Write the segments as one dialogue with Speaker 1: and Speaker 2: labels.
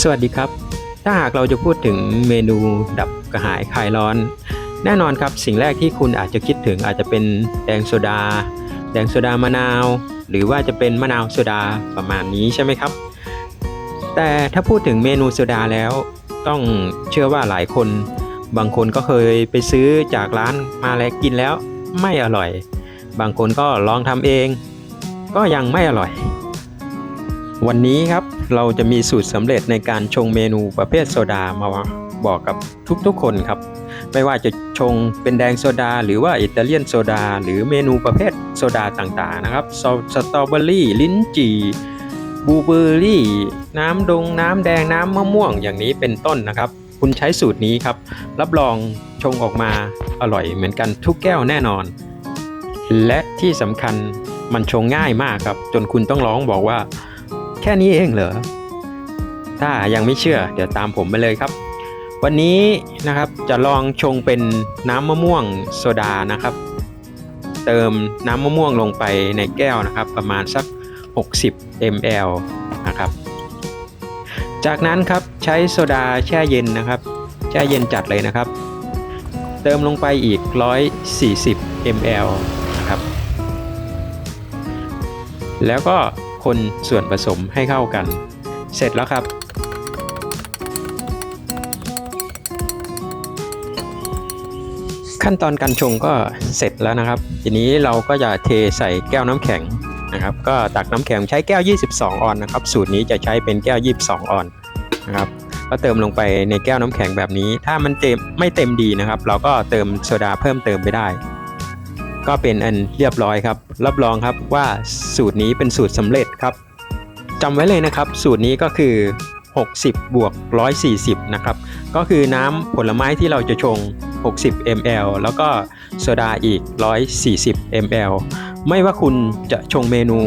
Speaker 1: สวัสดีครับ ถ้าหากเราจะพูดถึงเมนูดับกระหายคลายร้อน แน่นอนครับสิ่งแรกที่คุณอาจจะคิดถึงอาจจะเป็นแดงโซดา แดงโซดามะนาว หรือว่าจะเป็นมะนาวโซดาประมาณนี้ใช่ไหมครับ แต่ถ้าพูดถึงเมนูโซดาแล้ว ต้องเชื่อว่าหลายคน บางคนก็เคยไปซื้อจากร้านมาแล้วกินแล้วไม่อร่อย บางคนก็ลองทำเอง ก็ยังไม่อร่อย วันนี้ครับเราจะมีสูตรสำเร็จในการชงเมนูประเภทโซดามาบอกกับทุกๆคนครับ ไม่ว่าจะชงเป็นแดงโซดา หรือว่าอิตาเลียนโซดา หรือเมนูประเภทโซดาต่างๆนะครับสตรอเบอรี่ลิ้นจี่บูเบอร์รี่ น้ำดง น้ำแดงน้ำมะม่วงอย่างนี้เป็นต้นนะครับ คุณใช้สูตรนี้ครับ รับรองชงออกมาอร่อยเหมือนกันทุกแก้วแน่นอน และที่สำคัญมันชงง่ายมากครับ จนคุณต้องร้องบอกว่า แค่นี้เองเหรอ ถ้ายังไม่เชื่อ เดี๋ยวตามผมไปเลยครับ วันนี้นะครับจะลองชงเป็นน้ำมะม่วงโซดานะครับ เติมน้ำมะม่วงลงไปในแก้วนะครับ ประมาณสัก 60 ml นะครับ จากนั้นครับใช้โซดาแช่เย็นนะครับ แช่เย็นจัดเลยนะครับ เติมลงไปอีก 140 ml นะครับ แล้วก็ คนส่วนผสมให้เข้ากัน เสร็จแล้วครับขั้นตอนการชงก็เสร็จแล้วนะครับ ทีนี้เราก็จะเทใส่แก้วน้ำแข็งนะครับ ก็ตักน้ำแข็งใช้แก้ว 22 ออนนะครับ สูตรนี้จะใช้เป็นแก้ว 22 ออนนะครับ ก็เติมลงไปในแก้วน้ำแข็งแบบนี้ ถ้ามันเต็มไม่เต็มดีนะครับ เราก็เติมโซดาเพิ่มเติมไปได้ ก็เป็นอันเรียบร้อยครับ รับรองครับว่าสูตรนี้เป็นสูตรสำเร็จครับจำไว้เลยนะครับ สูตรนี้ก็คือ 60 บวก 140 นะครับ ก็คือน้ำผลไม้ที่เราจะชง 60 ml แล้วก็โซดาอีก 140 ml ไม่ว่าคุณจะชงเมนู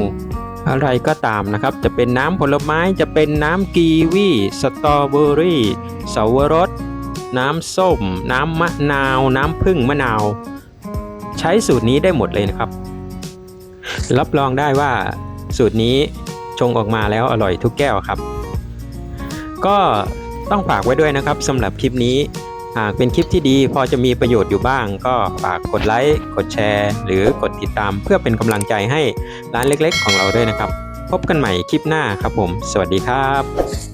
Speaker 1: อะไรก็ตามนะครับ จะเป็นน้ำผลไม้จะเป็นน้ำกีวีสตรอเบอรี่สาวรส น้ำส้ม น้ำมะนาว น้ำผึ้งมะนาว ช้สูตรนี้ได้หมดเลยนะครับ รับรองได้ว่าสูตรนี้ชงออกมาแล้วอร่อยทุกแก้วครับ ก็ต้องฝากไว้ด้วยนะครับสำหรับคลิปนี้หากเป็นคลิปที่ดีพอจะมีประโยชน์อยู่บ้าง ก็ฝากกดไลค์กดแชร์ หรือกดติดตามเพื่อเป็นกำลังใจให้ร้านเล็กๆ ของเราด้วยนะครับ พบกันใหม่คลิปหน้าครับผม สวัสดีครับ